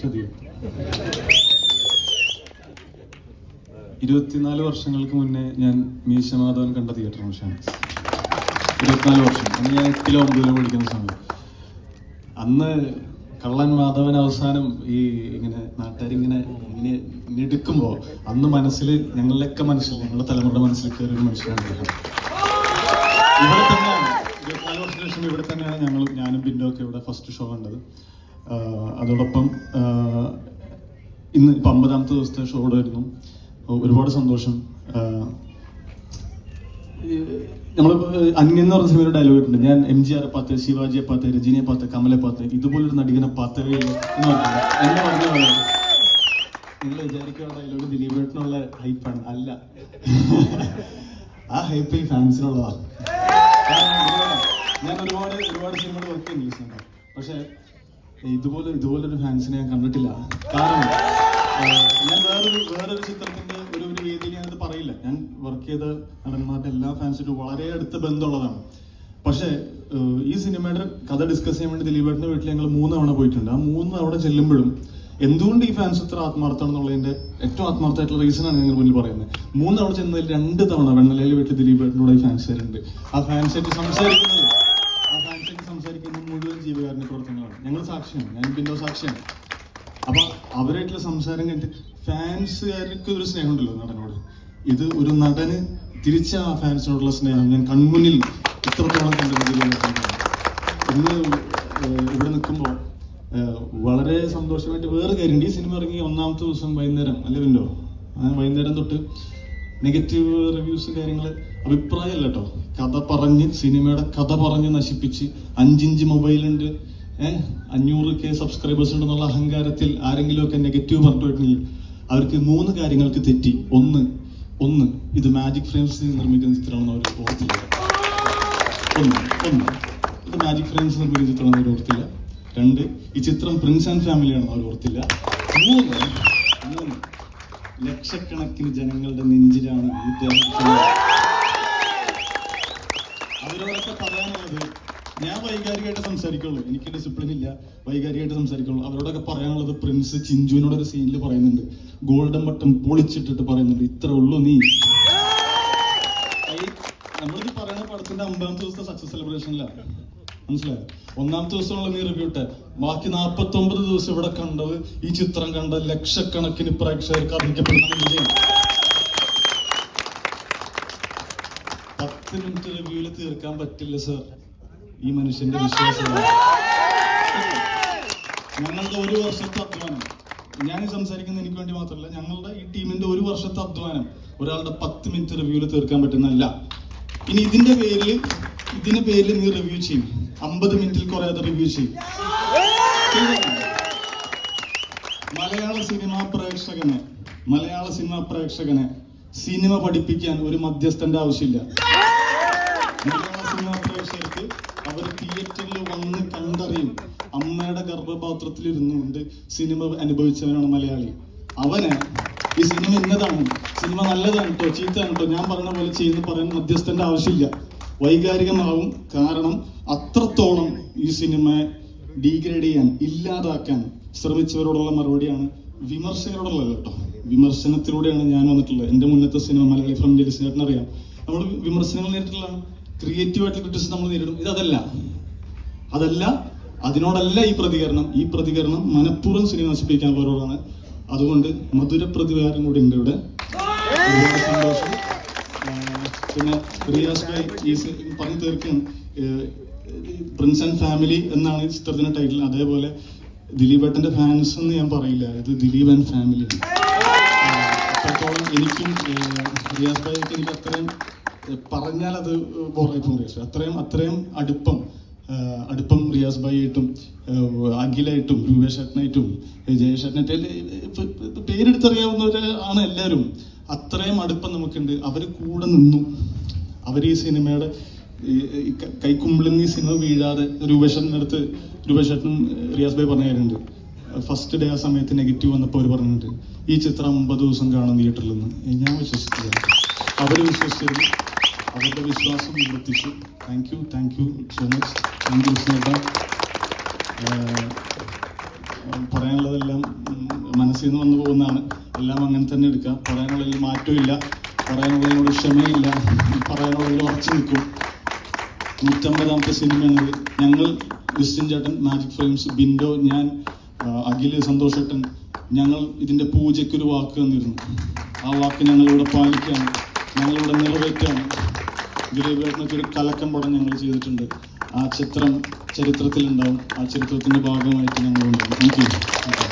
കുറച്ചധികം ഇരുപത്തിനാല് വർഷങ്ങൾക്ക് മുന്നേ ഞാൻ മീശമാധവൻ കണ്ട തിയേറ്റർ മിഷാണ് ഇരുപത്തിനാല് വർഷം. അന്ന് ഞാൻ എട്ടിലോ ഒമ്പതിലോ പഠിക്കുന്ന സമയം. അന്ന് കള്ളൻ മാധവൻ അവസാനം ഈ ഇങ്ങനെ നാട്ടുകാരിങ്ങനെ ഇങ്ങനെ എടുക്കുമ്പോൾ അന്ന് മനസ്സിൽ ഞങ്ങളുടെയൊക്കെ മനസ്സിൽ ഞങ്ങളുടെ തലമുറയുടെ മനസ്സിൽ കയറി ഒരു മനുഷ്യനാണ് ഇവിടെ തന്നെയാണ്. ഇരുപത്തിനാല് വർഷത്തിന് ശേഷം ഇവിടെ തന്നെയാണ് ഞങ്ങൾ ഞാനും ബിൻഡോ ഒക്കെ ഇവിടെ ഫസ്റ്റ് ഷോ കണ്ടത്. അതോടൊപ്പം ഇന്ന് ഇപ്പം അമ്പതാമത്തെ ദിവസത്തെ ഷോ വരുന്നു ഒരുപാട് സന്തോഷം. നമ്മൾ അന്യൻ എന്ന് പറഞ്ഞ സിനിമയുടെ ഡയലോഗ് ഇട്ടുണ്ട് ഞാൻ എം ജി ആർ പാത്ത് ശിവാജിയെ പാത്ത് രജനിയെ പാത്ത് കമലെ പാത്ത് ഇതുപോലൊരു നടികനെ പാത്തവേ എന്ന് പറഞ്ഞ നിങ്ങൾ വിചാരിക്കുന്ന ഡയലോഗ് ദിലീപേട്ടനുള്ള ഹൈപ്പാണ് അല്ല. ആ ഹൈപ്പ് ഈ ഫാൻസിനുള്ളതാണ് ഞാൻ ഒരുപാട് ഒരുപാട് സിനിമകൾ വർക്ക് ചെയ്യുന്നില്ല പക്ഷെ ഇതുപോലെ ഇതുപോലൊരു ഫാൻസിനെ ഞാൻ കണ്ടിട്ടില്ല. കാരണം ഞാൻ വേറൊരു വേറൊരു ചിത്രത്തിന്റെ ഒരു ഒരു വേദിയിൽ ഞാനത് പറയില്ല. ഞാൻ വർക്ക് ചെയ്ത നടന്മാരുടെ എല്ലാ ഫാൻസിനും വളരെ അടുത്ത ബന്ധമുള്ളതാണ്. പക്ഷേ ഈ സിനിമയുടെ കഥ ഡിസ്കസ് ചെയ്യാൻ വേണ്ടി ദിലീപേട്ടന്റെ വീട്ടിൽ ഞങ്ങൾ മൂന്ന് തവണ പോയിട്ടുണ്ട്. ആ മൂന്ന് അവിടെ ചെല്ലുമ്പോഴും എന്തുകൊണ്ട് ഈ ഫാൻസ് ഇത്ര ആത്മാർത്ഥം എന്നുള്ളതിന്റെ ഏറ്റവും ആത്മാർത്ഥമായിട്ടുള്ള റീസൺ ആണ് ഞങ്ങൾ മുന്നിൽ പറയുന്നത്. മൂന്ന് തവണ ചെന്നതിൽ രണ്ട് തവണ വെണ്ണലയിൽ വീട്ടിൽ ദിലീപേട്ടനോട് ഈ വരുന്നുണ്ട് ആ ഫാൻസായിട്ട് സംസാരിക്കുന്നത് ആ ഫാൻസായിട്ട് സംസാരിക്കുന്ന മുഴുവൻ ജീവകാരനെ പ്രവർത്തനങ്ങളാണ് ഞങ്ങൾ സാക്ഷിയാണ്. ഞാൻ പിന്നോ സാക്ഷിയാണ്. അപ്പൊ അവരായിട്ടുള്ള സംസാരം കഴിഞ്ഞിട്ട് ഫാൻസുകാർക്ക് ഒരു സ്നേഹമുണ്ടല്ലോ നടനോട്. ഇത് ഒരു നടന് തിരിച്ച ആ ഫാൻസിനോടുള്ള സ്നേഹം. ഞാൻ കൺമുന്നിൽ ഇത്രത്തോളം കണ്ടിട്ടുണ്ട് ഇന്ന് ഇവിടെ നിൽക്കുമ്പോൾ വളരെ സന്തോഷമായിട്ട് വേറെ കാര്യമുണ്ട്. ഈ സിനിമ ഇറങ്ങി ഒന്നാമത്തെ ദിവസം വൈകുന്നേരം അല്ലേ വിൻഡോ വൈകുന്നേരം തൊട്ട് നെഗറ്റീവ് റിവ്യൂസ് കാര്യങ്ങൾ അഭിപ്രായമല്ല കേട്ടോ. കഥ പറഞ്ഞ് സിനിമയുടെ കഥ പറഞ്ഞ് നശിപ്പിച്ച് അഞ്ചിഞ്ച് മൊബൈലുണ്ട്. അഞ്ഞൂറ് കെ സബ്സ്ക്രൈബേഴ്സ് ഉണ്ടെന്നുള്ള അഹങ്കാരത്തിൽ ആരെങ്കിലും ഒക്കെ നെഗറ്റീവ് പറഞ്ഞിട്ടുണ്ടെങ്കിൽ അവർക്ക് മൂന്ന് കാര്യങ്ങൾക്ക് തെറ്റി. ഒന്ന് ഒന്ന് ഇത് മാജിക് ഫ്രെയിംസ് നിർമ്മിക്കുന്ന ചിത്രമാണെന്ന് അവർ ഓർത്തില്ല. ഒന്ന് ഒന്ന് ഇത് മാജിക് ഫ്രെയിംസ് നിർമ്മിക്കുന്ന ചിത്രമാണെന്ന് അവർ ഓർത്തില്ല. രണ്ട് ഈ ചിത്രം പ്രിൻസ് ആൻഡ് ഫാമിലി ഫാമിലിയാണെന്ന് അവർ ഓർത്തില്ല. മൂന്ന് മൂന്ന് ലക്ഷക്കണക്കിന് ജനങ്ങളുടെ നെഞ്ചിലാണ് ഈ ദേഹം അവരോടൊക്കെ പറയാനുള്ളത് ഞാൻ വൈകാരികമായിട്ട് സംസാരിക്കുള്ളൂ. എനിക്ക് ഡിസിപ്ലിൻ ഇല്ല. വൈകാരികമായിട്ട് സംസാരിക്കുള്ളൂ. അവരോടൊക്കെ പറയാനുള്ളത് പ്രിൻസ് ചിഞ്ചുവിനോട് ഒരു സീനിൽ പറയുന്നുണ്ട്. ഗോൾഡൻ ബട്ടൺ പൊളിച്ചിട്ടിട്ട് പറയുന്നുണ്ട്. ഇത്ര ഉള്ളൂ നീ. നമ്മളിത് പറയുന്ന പടത്തിന്റെ അമ്പതാമത്തെ ദിവസത്തെ സക്സസ് സെലിബ്രേഷനിലാണ് മനസ്സിലായോ? ഒന്നാമത്തെ ദിവസമുള്ള നീ റിവ്യൂ ഇട്ടെ. ബാക്കി നാൽപ്പത്തി ഒമ്പത് ദിവസം ഇവിടെ കണ്ടത് ഈ ചിത്രം കണ്ട ലക്ഷക്കണക്കിന് പ്രേക്ഷകർക്ക് അറിയിക്കപ്പെടുന്ന വിജയം പത്ത് മിനിറ്റ് റിവ്യൂവിൽ തീർക്കാൻ പറ്റില്ല സർ ഈ മനുഷ്യന്റെ വിശ്വാസം ഞങ്ങളുടെ ഒരു വർഷത്തെ അധ്വാനം. ഞാൻ സംസാരിക്കുന്നത് എനിക്ക് വേണ്ടി മാത്രമല്ല ഞങ്ങളുടെ ഈ ടീമിന്റെ ഒരു വർഷത്തെ അധ്വാനം ഒരാളുടെ പത്ത് മിനിറ്റ് റിവ്യൂവിൽ തീർക്കാൻ പറ്റുന്നതല്ല. ഇനി ഇതിന്റെ പേരിൽ ഇതിന്റെ പേരിൽ നീ റിവ്യൂ ചെയ്യും. അമ്പത് മിനിറ്റിൽ കുറയാതെ റിവ്യൂ ചെയ്യും. മലയാള സിനിമാ പ്രേക്ഷകനെ മലയാള സിനിമാ പ്രേക്ഷകനെ സിനിമ പഠിപ്പിക്കാൻ ഒരു മധ്യസ്ഥന്റെ ആവശ്യമില്ല. മലയാള സിനിമാ അവർ തിയേറ്ററിൽ വന്ന് കണ്ടറിയും. അമ്മയുടെ ഗർഭപാത്രത്തിൽ ഇരുന്നുകൊണ്ട് സിനിമ അനുഭവിച്ചവനാണ് മലയാളി. അവന് ഈ സിനിമ ഇന്നതാണ്. സിനിമ നല്ലതാണ് കേട്ടോ ചീത്തയാണ് കേട്ടോ ഞാൻ പറഞ്ഞ പോലെ ചെയ്യുന്ന പറയാൻ മധ്യസ്ഥന്റെ ആവശ്യമില്ല. വൈകാരികമാവും. കാരണം അത്രത്തോളം ഈ സിനിമ ഡീഗ്രേഡ് ചെയ്യാൻ ഇല്ലാതാക്കാൻ ശ്രമിച്ചവരോടുള്ള മറുപടിയാണ് വിമർശകരോടുള്ളത് കേട്ടോ വിമർശനത്തിലൂടെയാണ് ഞാൻ വന്നിട്ടുള്ളത്. എന്റെ മുന്നത്തെ സിനിമ മലയാളി ഫ്രം ജലിസിനേട്ടൻ അറിയാം നമ്മൾ വിമർശനങ്ങൾ നേരിട്ടുള്ളതാണ് ക്രിയേറ്റീവ് ആയിട്ടുള്ള ക്രിറ്റിസിസം നമ്മൾ നേരിടും. ഇതല്ല. അതല്ല അതിനോടല്ല ഈ പ്രതികരണം. ഈ പ്രതികരണം മനഃപൂർവം സിനിമ നശിപ്പിക്കാനുള്ളവരോടാണ് അതുകൊണ്ട് മധുര പ്രതികാരം കൂടി ഉണ്ട് ഇവിടെ. സന്തോഷം. പിന്നെ റിയാസ് ഭായ് ഈ പറഞ്ഞു തീർക്കുകയാണ്. പ്രിൻസ് ആൻഡ് ഫാമിലി എന്നാണ് ഈ ചിത്രത്തിന്റെ ടൈറ്റിൽ അതേപോലെ ദിലീപ് ദിലീപേട്ടന്റെ ഫാൻസ് എന്ന് ഞാൻ പറയില്ല. ഇത് ദിലീപ് ആൻഡ് ഫാമിലി അത്രത്തോളം എനിക്കും റിയാസ് ഭായിക്ക് എനിക്ക് അത്രയും പറഞ്ഞാൽ അത് ബോറായി പോകും അത്രയും അത്രയും അടുപ്പം അടുപ്പം റിയാസ് ഭായി ആയിട്ടും ഏഹ്, അഖിലായിട്ടും രൂപേഷേട്ടനായിട്ടും ജയശേട്ടനായിട്ടും പേരെടുത്തറിയാവുന്നവര് ആണ് എല്ലാവരും. അത്രയും അടുപ്പം നമുക്കുണ്ട്. അവർ കൂടെ നിന്നു. അവർ ഈ സിനിമയുടെ കൈക്കുമ്പിളിൽ നിന്ന് ഈ സിനിമ വീഴാതെ രൂപേഷേട്ടന്റെ അടുത്ത് രൂപേഷേട്ടനും റിയാസ് ഭായി പറഞ്ഞ കാര്യമുണ്ട്. ഫസ്റ്റ് ഡേ ആ സമയത്ത് നെഗറ്റീവ് വന്നപ്പോൾ അവർ പറഞ്ഞിട്ടുണ്ട് ഈ ചിത്രം ഒമ്പത് ദിവസം കാണും തിയേറ്ററിൽ നിന്ന്. ഞാൻ വിശ്വസിച്ചില്ല. അവർ വിശ്വസിച്ചിരുന്നു. അവരുടെ വിശ്വാസം നിവർത്തിച്ചു. Thank you thank you so much thank you സ്നേഹ പറയാനുള്ളതെല്ലാം മനസ്സിൽ നിന്ന് വന്നു പോകുന്നതാണ്. എല്ലാം അങ്ങനെ തന്നെ എടുക്കുക പറയാനുള്ളതിൽ മാറ്റമില്ല പറയാനുള്ളതിനോട് ക്ഷമയില്ല. പറയാനുള്ളതിൽ ഉറച്ചു നിൽക്കും. നൂറ്റമ്പതാമത്തെ സിനിമ എന്നത് ഞങ്ങൾ ക്രിസ്ത്യൻ ചേട്ടൻ മാജിക് ഫ്രെയിംസ് ബിൻഡോ ഞാൻ അഖിൽ സന്തോഷേട്ടൻ ഞങ്ങൾ ഇതിന്റെ പൂജയ്ക്കൊരു വാക്ക് തന്നിരുന്നു. ആ വാക്ക് ഞങ്ങളിവിടെ പാലിക്കുകയാണ്. ഞങ്ങളിവിടെ നിറവേറ്റാൻ ദിലീപേട്ടനൊക്കെ ഒരു കലക്കം പടം ഞങ്ങൾ ചെയ്തിട്ടുണ്ട്. ആ ചിത്രം ചരിത്രത്തിലുണ്ടാവും. ആ ചരിത്രത്തിന്റെ ഭാഗമായിട്ട് ഞങ്ങളുണ്ടാവും. Thank you